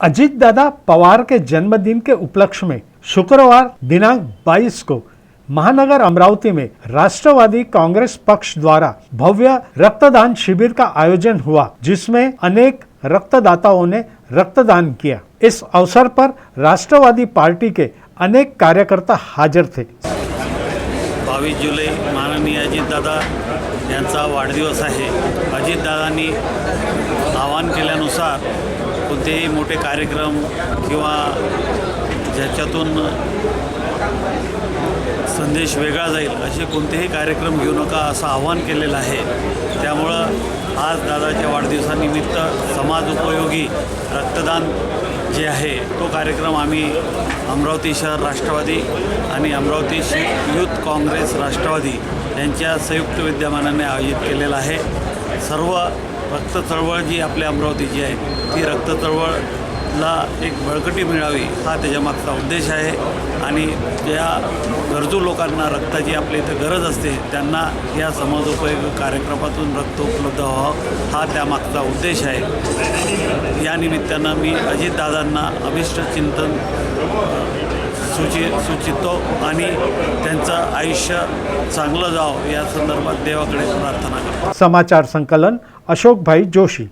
अजीतदादा पवार के जन्मदिन के उपलक्ष्य में शुक्रवार दिनांक 22 को महानगर अमरावती में राष्ट्रवादी कांग्रेस पक्ष द्वारा भव्य रक्तदान शिविर का आयोजन हुआ, जिसमें अनेक रक्तदाताओं ने रक्तदान किया। इस अवसर पर राष्ट्रवादी पार्टी के अनेक कार्यकर्ता हाजिर थे। बावीस जुलै, माननीय अजितदादा यांचा वाढदिवस आहे. अजितदादांनी आवाहन केल्यानुसार कोणतेही मोठे कार्यक्रम किंवा ज्याच्यातून संदेश वेगळा जाईल असे कोणतेही कार्यक्रम घेऊ नका असं आवाहन केलेलं आहे. त्यामुळं आज दादाच्या वाढदिवसानिमित्त समाज उपयोगी रक्तदान जे आहे तो कार्यक्रम आम्ही अमरावती शहर राष्ट्रवादी आणि अमरावती शि यूथ काँग्रेस राष्ट्रवादी यांच्या संयुक्त विद्यमानाने आयोजित केलेला आहे. सर्व रक्त चळवळ जी आपल्या अमरावतीची आहे ती रक्त चळवळला एक बळकटी मिळावी हा त्याच्यामागचा उद्देश आहे. आणि ज्या गरजू लोकांना रक्ताची आपल्या इथं गरज असते त्यांना या समाजोपयोग कार्यक्रमातून रक्त उपलब्ध व्हावं हा त्यामागचा उद्देश आहे. या निमित्तानं मी अजितदादांना अभिष्ट चिंतन सुचि सुचितो आणि त्यांचं आयुष्य चांगलं जावं या संदर्भात देवाकडे प्रार्थना करतो. समाचार संकलन અશોકભાઈ જોશી.